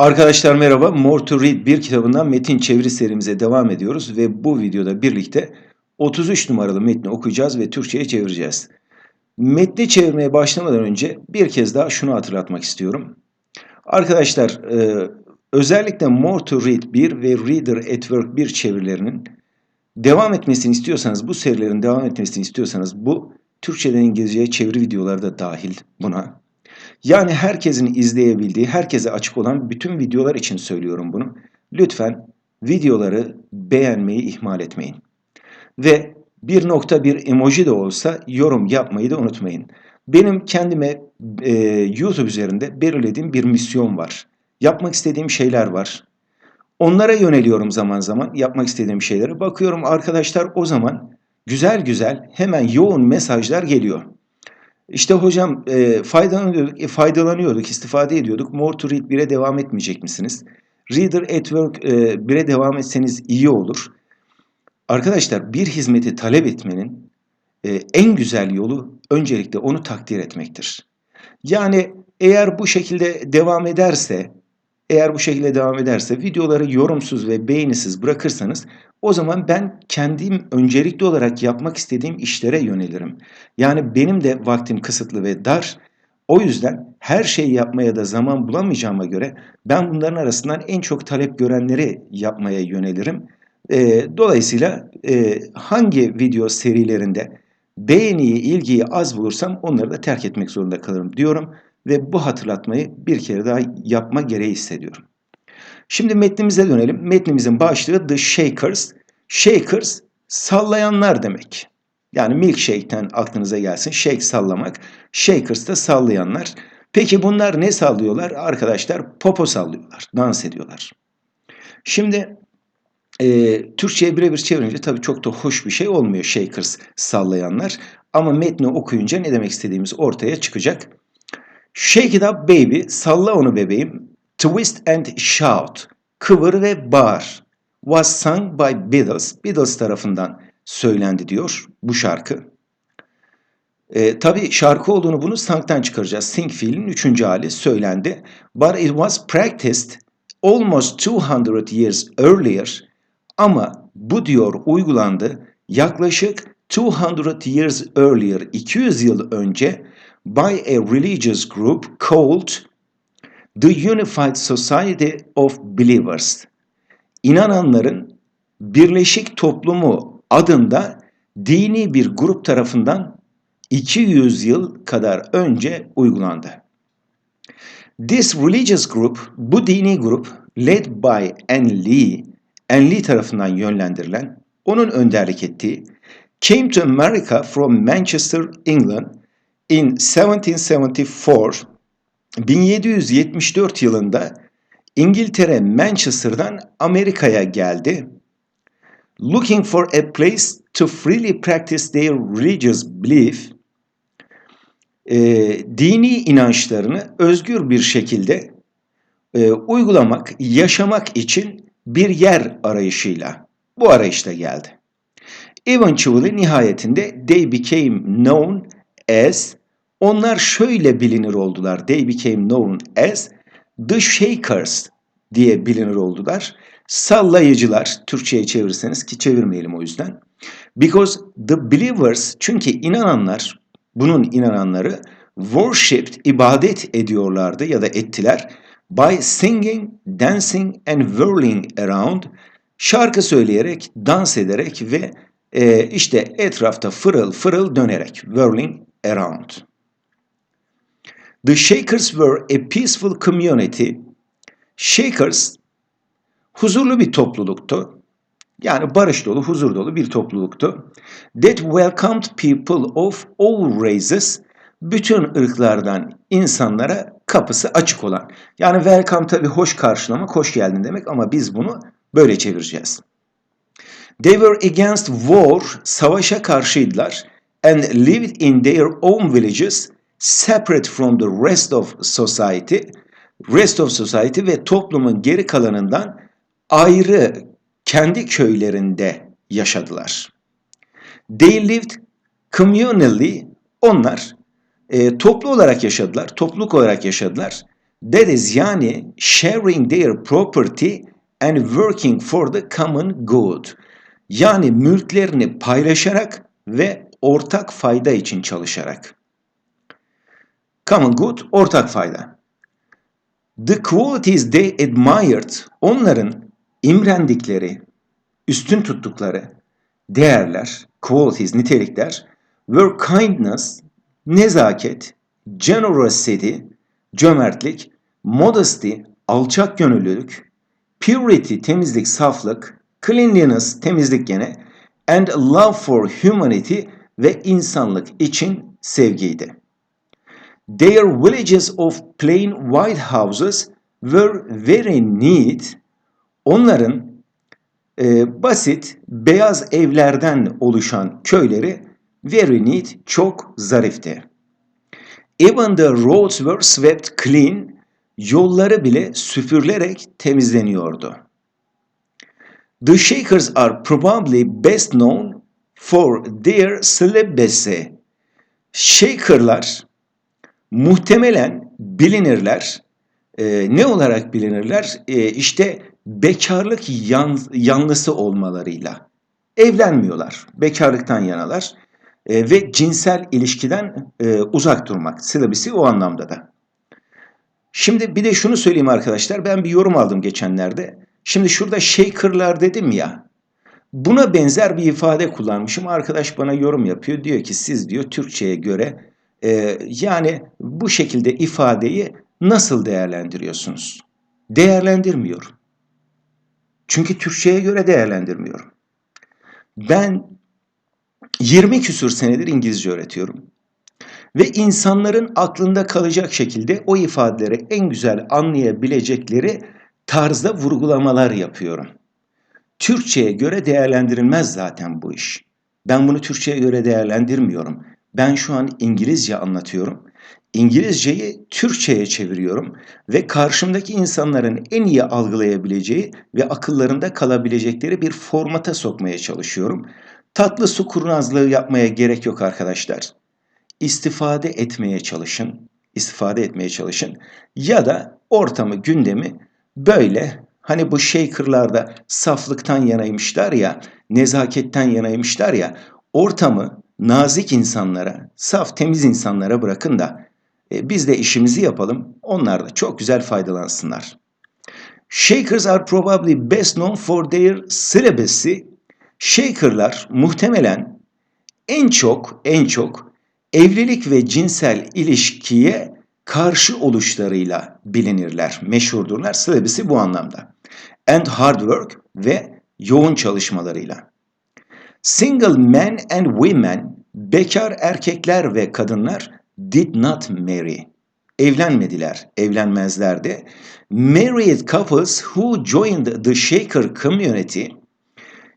Arkadaşlar merhaba. More to Read bir kitabından metin çeviri serimize devam ediyoruz ve bu videoda birlikte 33 numaralı metni okuyacağız ve Türkçe'ye çevireceğiz. Metni çevirmeye başlamadan önce bir kez daha şunu hatırlatmak istiyorum. Arkadaşlar e, özellikle More to Read 1 ve Reader at Work 1 çevirilerinin devam etmesini istiyorsanız, bu serilerin devam etmesini istiyorsanız bu Türkçeden İngilizceye çeviri videoları da dahil buna. Yani herkesin izleyebildiği, herkese açık olan bütün videolar için söylüyorum bunu. Lütfen videoları beğenmeyi ihmal etmeyin. Ve bir nokta bir emoji de olsa yorum yapmayı da unutmayın. Benim kendime e, YouTube üzerinde belirlediğim bir misyon var. Yapmak istediğim şeyler var. Onlara yöneliyorum zaman zaman yapmak istediğim şeylere. Bakıyorum arkadaşlar o zaman güzel güzel hemen yoğun mesajlar geliyor. İşte hocam e, faydalanıyorduk, e, faydalanıyorduk, istifade ediyorduk. More to Read 1'e devam etmeyecek misiniz? Reader at Work e, 1'e devam etseniz iyi olur. Arkadaşlar bir hizmeti talep etmenin e, en güzel yolu öncelikle onu takdir etmektir. Yani eğer bu şekilde devam ederse, eğer bu şekilde devam ederse videoları yorumsuz ve beğenisiz bırakırsanız o zaman ben kendim öncelikli olarak yapmak istediğim işlere yönelirim. Yani benim de vaktim kısıtlı ve dar. O yüzden her şeyi yapmaya da zaman bulamayacağıma göre ben bunların arasından en çok talep görenleri yapmaya yönelirim. E, dolayısıyla e, hangi video serilerinde beğeniyi, ilgiyi az bulursam onları da terk etmek zorunda kalırım diyorum ve bu hatırlatmayı bir kere daha yapma gereği hissediyorum. Şimdi metnimize dönelim. Metnimizin başlığı The Shakers. Shakers sallayanlar demek. Yani milkshake'ten aklınıza gelsin. Shake sallamak. Shakers da sallayanlar. Peki bunlar ne sallıyorlar? Arkadaşlar popo sallıyorlar. Dans ediyorlar. Şimdi e, Türkçe'ye birebir çevirince tabii çok da hoş bir şey olmuyor Shakers sallayanlar. Ama metni okuyunca ne demek istediğimiz ortaya çıkacak. Shake it up baby, salla onu bebeğim. Twist and shout, kıvır ve bağır. Was sung by Beatles, Beatles tarafından söylendi diyor bu şarkı. E, tabii şarkı olduğunu bunu sung'tan çıkaracağız. Sing fiilin üçüncü hali söylendi. But it was practiced almost 200 years earlier. Ama bu diyor uygulandı yaklaşık 200 years earlier, 200 yıl önce by a religious group called The Unified Society of Believers. İnananların Birleşik Toplumu adında dini bir grup tarafından 200 yıl kadar önce uygulandı. This religious group, bu dini grup, led by Anne Lee tarafından yönlendirilen, onun önderlik ettiği, came to America from Manchester, England in 1774 1774 yılında İngiltere Manchester'dan Amerika'ya geldi. Looking for a place to freely practice their religious belief, e, dini inançlarını özgür bir şekilde e, uygulamak, yaşamak için bir yer arayışıyla bu arayışta geldi. Eventually nihayetinde they became known as onlar şöyle bilinir oldular. They became known as the Shakers diye bilinir oldular. Sallayıcılar, Türkçe'ye çevirirseniz ki çevirmeyelim o yüzden. Because the believers, çünkü inananlar, bunun inananları worshipped, ibadet ediyorlardı ya da ettiler. By singing, dancing and whirling around, şarkı söyleyerek, dans ederek ve e, işte etrafta fırıl fırıl dönerek, whirling around. The Shakers were a peaceful community. Shakers huzurlu bir topluluktu. Yani barış dolu, huzur dolu bir topluluktu. That welcomed people of all races. Bütün ırklardan insanlara kapısı açık olan. Yani welcome tabi hoş karşılamak, hoş geldin demek ama biz bunu böyle çevireceğiz. They were against war, savaşa karşıydılar and lived in their own villages separate from the rest of society, rest of society ve toplumun geri kalanından ayrı kendi köylerinde yaşadılar. They lived communally, onlar e, toplu olarak yaşadılar, topluluk olarak yaşadılar. That is yani sharing their property and working for the common good. Yani mülklerini paylaşarak ve ortak fayda için çalışarak. Common good, ortak fayda. The qualities they admired, onların imrendikleri, üstün tuttukları değerler, qualities, nitelikler, were kindness, nezaket, generosity, cömertlik, modesty, alçak gönüllülük, purity, temizlik, saflık, cleanliness, temizlik gene, and love for humanity ve insanlık için sevgiydi. Their villages of plain white houses were very neat. Onların e, basit beyaz evlerden oluşan köyleri very neat, çok zarifti. Even the roads were swept clean. Yolları bile süpürülerek temizleniyordu. The Shakers are probably best known for their celibacy. Shaker'lar muhtemelen bilinirler. Ee, ne olarak bilinirler? Ee, işte bekarlık yan, yanlısı olmalarıyla. Evlenmiyorlar. Bekarlıktan yanalar. Ee, ve cinsel ilişkiden e, uzak durmak. Celibacy o anlamda da. Şimdi bir de şunu söyleyeyim arkadaşlar. Ben bir yorum aldım geçenlerde. Şimdi şurada shaker'lar dedim ya. Buna benzer bir ifade kullanmışım. Arkadaş bana yorum yapıyor. Diyor ki siz diyor Türkçe'ye göre e, yani bu şekilde ifadeyi nasıl değerlendiriyorsunuz? Değerlendirmiyorum. Çünkü Türkçe'ye göre değerlendirmiyorum. Ben 20 küsür senedir İngilizce öğretiyorum. Ve insanların aklında kalacak şekilde o ifadeleri en güzel anlayabilecekleri tarzda vurgulamalar yapıyorum. Türkçe'ye göre değerlendirilmez zaten bu iş. Ben bunu Türkçe'ye göre değerlendirmiyorum. Ben şu an İngilizce anlatıyorum. İngilizceyi Türkçe'ye çeviriyorum ve karşımdaki insanların en iyi algılayabileceği ve akıllarında kalabilecekleri bir formata sokmaya çalışıyorum. Tatlı su kurnazlığı yapmaya gerek yok arkadaşlar. İstifade etmeye çalışın, istifade etmeye çalışın ya da ortamı, gündemi böyle hani bu shaker'larda saflıktan yanaymışlar ya, nezaketten yanaymışlar ya, ortamı nazik insanlara, saf temiz insanlara bırakın da e, biz de işimizi yapalım, onlar da çok güzel faydalansınlar. Shakers are probably best known for their celibacy. Shaker'lar muhtemelen en çok en çok evlilik ve cinsel ilişkiye karşı oluşlarıyla bilinirler, meşhurdurlar. Celibacy bu anlamda. And hard work ve yoğun çalışmalarıyla. Single men and women, bekar erkekler ve kadınlar did not marry. Evlenmediler, evlenmezlerdi. Married couples who joined the Shaker community,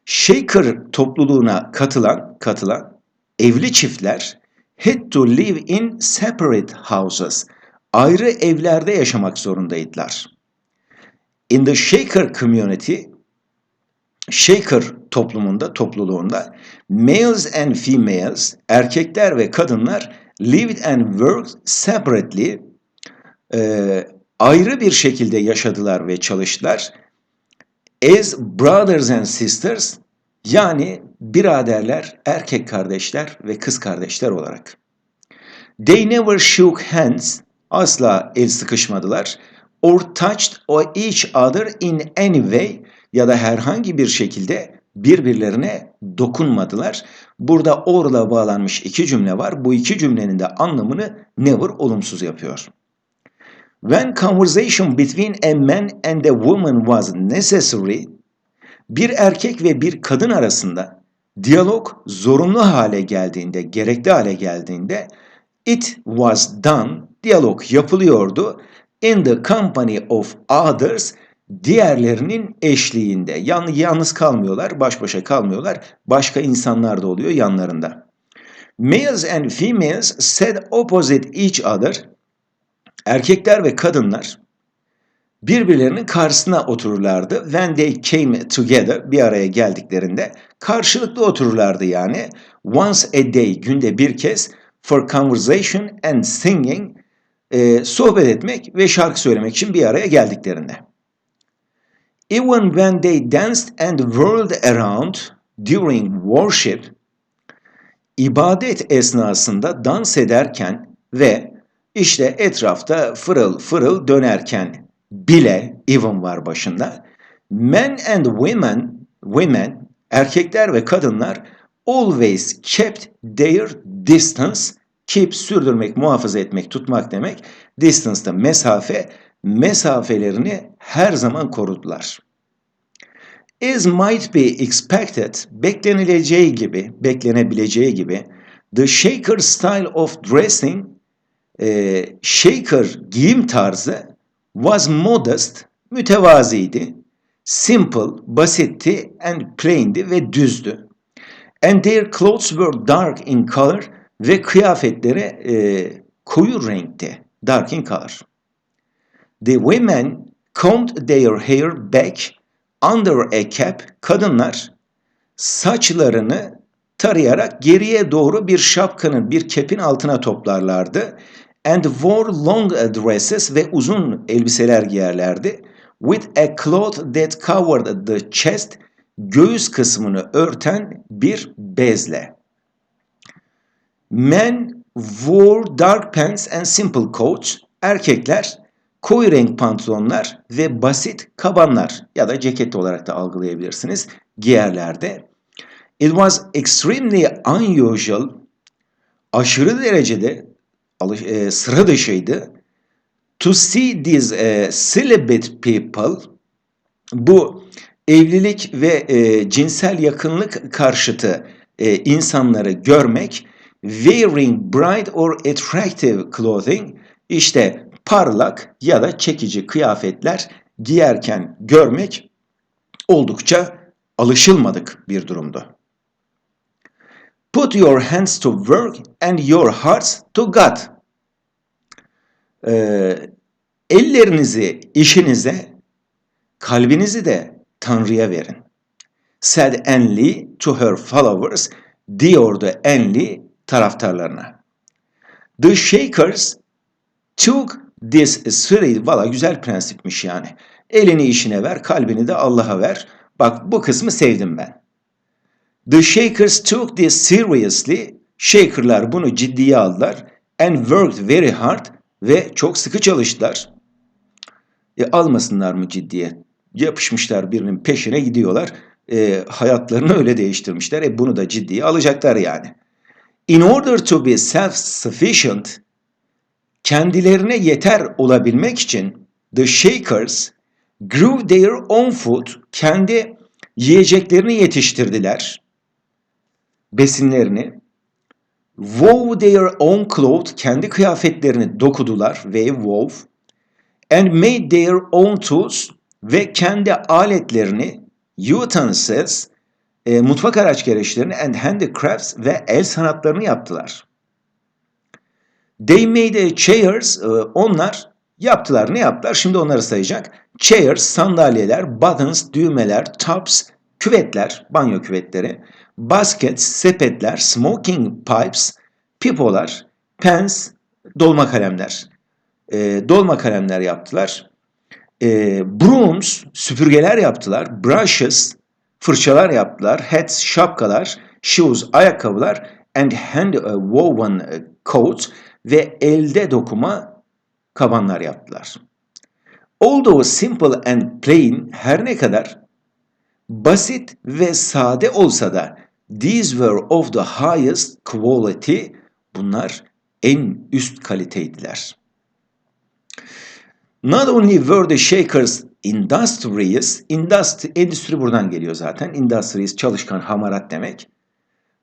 Shaker topluluğuna katılan, katılan evli çiftler had to live in separate houses. Ayrı evlerde yaşamak zorundaydılar. In the Shaker community, Shaker toplumunda, topluluğunda males and females, erkekler ve kadınlar lived and worked separately, e, ayrı bir şekilde yaşadılar ve çalıştılar. As brothers and sisters, yani biraderler, erkek kardeşler ve kız kardeşler olarak. They never shook hands, asla el sıkışmadılar. Or touched each other in any way ya da herhangi bir şekilde birbirlerine dokunmadılar. Burada orla bağlanmış iki cümle var. Bu iki cümlenin de anlamını never olumsuz yapıyor. When conversation between a man and a woman was necessary, bir erkek ve bir kadın arasında diyalog zorunlu hale geldiğinde, gerekli hale geldiğinde it was done, diyalog yapılıyordu in the company of others diğerlerinin eşliğinde. Yani yalnız kalmıyorlar, baş başa kalmıyorlar. Başka insanlar da oluyor yanlarında. Males and females sat opposite each other. Erkekler ve kadınlar birbirlerinin karşısına otururlardı. When they came together, bir araya geldiklerinde karşılıklı otururlardı yani. Once a day, günde bir kez for conversation and singing e, sohbet etmek ve şarkı söylemek için bir araya geldiklerinde. Even when they danced and whirled around during worship, ibadet esnasında dans ederken ve işte etrafta fırıl fırıl dönerken bile even var başında. Men and women, women, erkekler ve kadınlar always kept their distance. Keep sürdürmek, muhafaza etmek, tutmak demek. Distance'da mesafe, mesafelerini her zaman korudular. As might be expected, beklenileceği gibi, beklenebileceği gibi, the shaker style of dressing, e, shaker giyim tarzı was modest, mütevaziydi, simple, basitti and plain'di ve düzdü. And their clothes were dark in color ve kıyafetleri e, koyu renkti, dark in color. The women combed their hair back under a cap. Kadınlar saçlarını tarayarak geriye doğru bir şapkanın, bir kepin altına toplarlardı. And wore long dresses ve uzun elbiseler giyerlerdi. With a cloth that covered the chest, göğüs kısmını örten bir bezle. Men wore dark pants and simple coats. Erkekler koyu renk pantolonlar ve basit kabanlar ya da ceket olarak da algılayabilirsiniz giyerlerdi. It was extremely unusual, aşırı derecede e, sıra dışıydı. To see these e, celibate people, bu evlilik ve e, cinsel yakınlık karşıtı e, insanları görmek, wearing bright or attractive clothing, işte parlak ya da çekici kıyafetler giyerken görmek oldukça alışılmadık bir durumdu. Put your hands to work and your hearts to God. Ee, ellerinizi işinize, kalbinizi de Tanrı'ya verin. Said Enli to her followers, diyordu Enli taraftarlarına. The Shakers took this spirit, valla güzel prensipmiş yani. Elini işine ver, kalbini de Allah'a ver. Bak bu kısmı sevdim ben. The Shakers took this seriously. Shaker'lar bunu ciddiye aldılar. And worked very hard. Ve çok sıkı çalıştılar. E, almasınlar mı ciddiye? Yapışmışlar birinin peşine gidiyorlar. E, hayatlarını öyle değiştirmişler. E, bunu da ciddiye alacaklar yani. In order to be self-sufficient, kendilerine yeter olabilmek için the Shakers grew their own food, kendi yiyeceklerini yetiştirdiler besinlerini. Wove their own clothes, kendi kıyafetlerini dokudular ve wove. And made their own tools ve kendi aletlerini, utensils, e, mutfak araç gereçlerini and handicrafts ve el sanatlarını yaptılar. They made chairs, e, onlar yaptılar. Ne yaptılar? Şimdi onları sayacak. Chairs, sandalyeler, buttons, düğmeler, tops, küvetler, banyo küvetleri, baskets, sepetler, smoking pipes, pipolar, pens, dolma kalemler. E, dolma kalemler yaptılar. E, brooms, süpürgeler yaptılar. Brushes, fırçalar yaptılar. Hats, şapkalar. Shoes, ayakkabılar. And hand woven coats ve elde dokuma kabanlar yaptılar. Although simple and plain her ne kadar basit ve sade olsa da these were of the highest quality bunlar en üst kaliteydiler. Not only were the Shakers industrious, industri, endüstri buradan geliyor zaten. Industrious çalışkan, hamarat demek.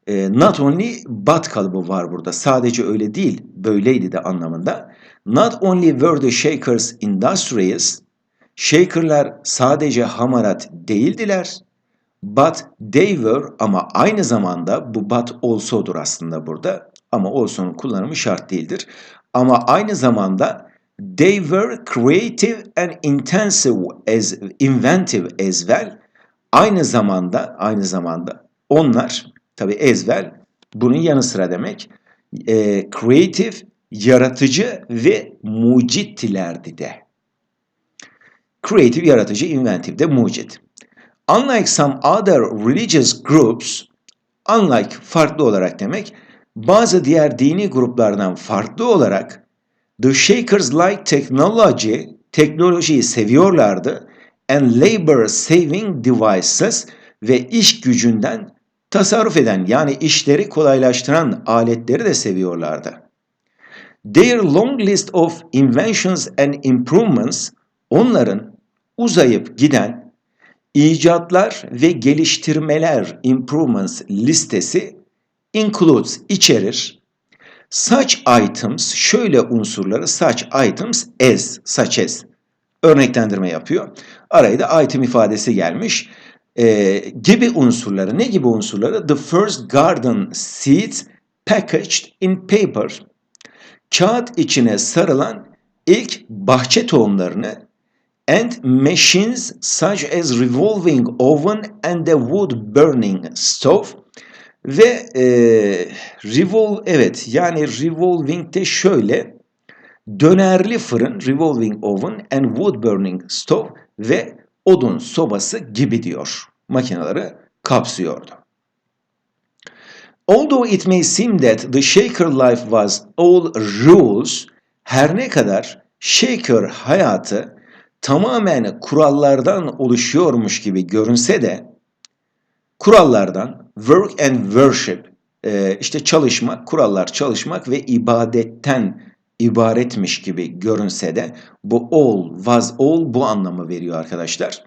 E, not only but kalıbı var burada. Sadece öyle değil, böyleydi de anlamında. Not only were the Shakers industrious, Shaker'lar sadece hamarat değildiler. But they were ama aynı zamanda bu but also'dur aslında burada. Ama also'nun kullanımı şart değildir. Ama aynı zamanda they were creative and intensive as inventive as well. Aynı zamanda aynı zamanda onlar tabi well bunun yanı sıra demek e, creative yaratıcı ve mucittilerdi de. Creative, yaratıcı, inventive de mucit. Unlike some other religious groups, unlike farklı olarak demek, bazı diğer dini gruplardan farklı olarak the Shakers like technology, teknolojiyi seviyorlardı and labor saving devices ve iş gücünden tasarruf eden yani işleri kolaylaştıran aletleri de seviyorlardı. Their long list of inventions and improvements onların uzayıp giden icatlar ve geliştirmeler improvements listesi includes içerir. Such items şöyle unsurları such items as such as örneklendirme yapıyor. Araya da item ifadesi gelmiş. Ee, gibi unsurları ne gibi unsurları? The first garden seeds packaged in paper. Kağıt içine sarılan ilk bahçe tohumlarını and machines such as revolving oven and the wood burning stove ve e, revol evet yani revolving'de şöyle dönerli fırın revolving oven and wood burning stove ve odun sobası gibi diyor. Makineleri kapsıyordu. Although it may seem that the Shaker life was all rules, her ne kadar Shaker hayatı tamamen kurallardan oluşuyormuş gibi görünse de kurallardan work and worship e, işte çalışmak, kurallar çalışmak ve ibadetten ibaretmiş gibi görünse de bu all, was all bu anlamı veriyor arkadaşlar.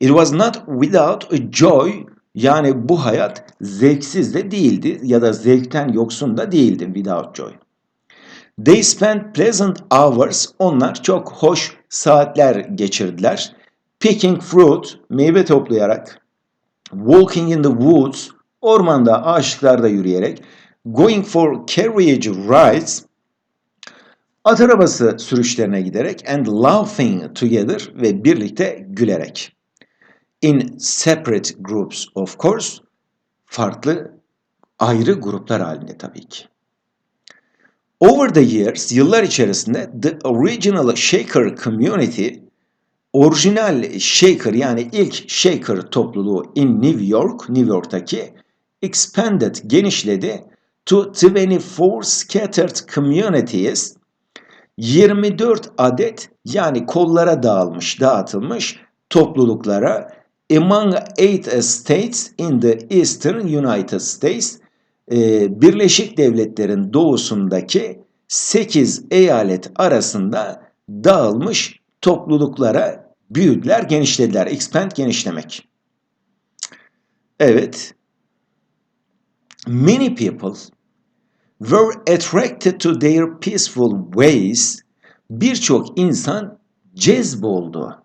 It was not without a joy yani bu hayat zevksiz de değildi ya da zevkten yoksun da değildi without joy. They spent pleasant hours. Onlar çok hoş saatler geçirdiler. Picking fruit, meyve toplayarak. Walking in the woods, ormanda, ağaçlıklarda yürüyerek. Going for carriage rides, at arabası sürüşlerine giderek. And laughing together ve birlikte gülerek. In separate groups of course, farklı ayrı gruplar halinde tabii ki. Over the years, yıllar içerisinde the original Shaker community, orijinal Shaker yani ilk Shaker topluluğu in New York, New York'taki expanded, genişledi to 24 scattered communities, 24 adet yani kollara dağılmış, dağıtılmış topluluklara among eight states in the eastern United States ee, Birleşik Devletler'in doğusundaki 8 eyalet arasında dağılmış topluluklara büyüdüler, genişlediler. Expand genişlemek. Evet. Many people were attracted to their peaceful ways. Birçok insan cezboldu.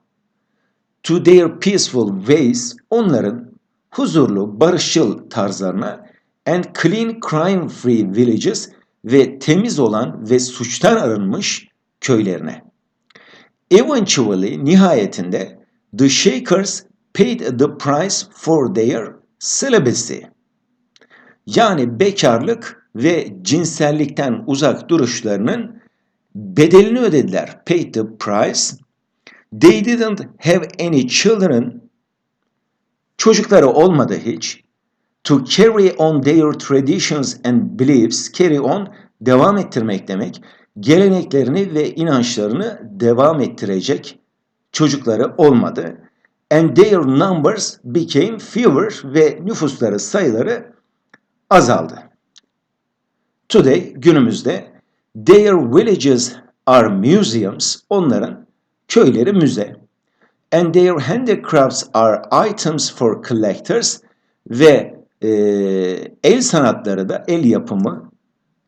To their peaceful ways, onların huzurlu, barışçıl tarzlarına and clean crime free villages ve temiz olan ve suçtan arınmış köylerine. Eventually, nihayetinde the Shakers paid the price for their celibacy. Yani bekarlık ve cinsellikten uzak duruşlarının bedelini ödediler. Paid the price. They didn't have any children. Çocukları olmadı hiç to carry on their traditions and beliefs, carry on devam ettirmek demek. Geleneklerini ve inançlarını devam ettirecek çocukları olmadı. And their numbers became fewer ve nüfusları sayıları azaldı. Today günümüzde their villages are museums. Onların köyleri müze. And their handicrafts are items for collectors ve e, el sanatları da el yapımı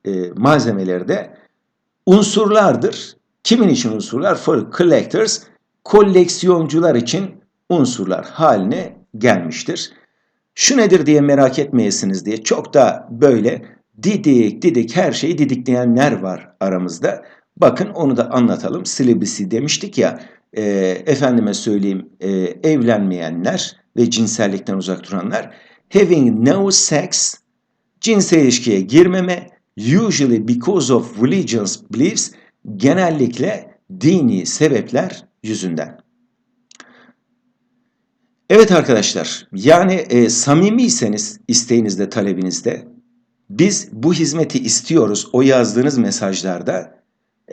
e, malzemeleri de unsurlardır. Kimin için unsurlar? For collectors, koleksiyoncular için unsurlar haline gelmiştir. Şu nedir diye merak etmeyesiniz diye çok da böyle didik didik her şeyi didikleyenler var aramızda. Bakın onu da anlatalım. Silibisi demiştik ya e, efendime söyleyeyim e, evlenmeyenler ve cinsellikten uzak duranlar having no sex, cinsel ilişkiye girmeme, Usually because of religious beliefs genellikle dini sebepler yüzünden. Evet arkadaşlar, yani e, samimiyseniz isteğinizde, talebinizde biz bu hizmeti istiyoruz o yazdığınız mesajlarda.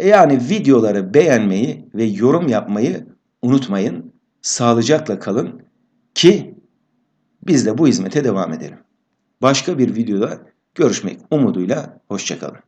Yani videoları beğenmeyi ve yorum yapmayı unutmayın. Sağlıcakla kalın ki biz de bu hizmete devam edelim. Başka bir videoda görüşmek umuduyla hoşçakalın.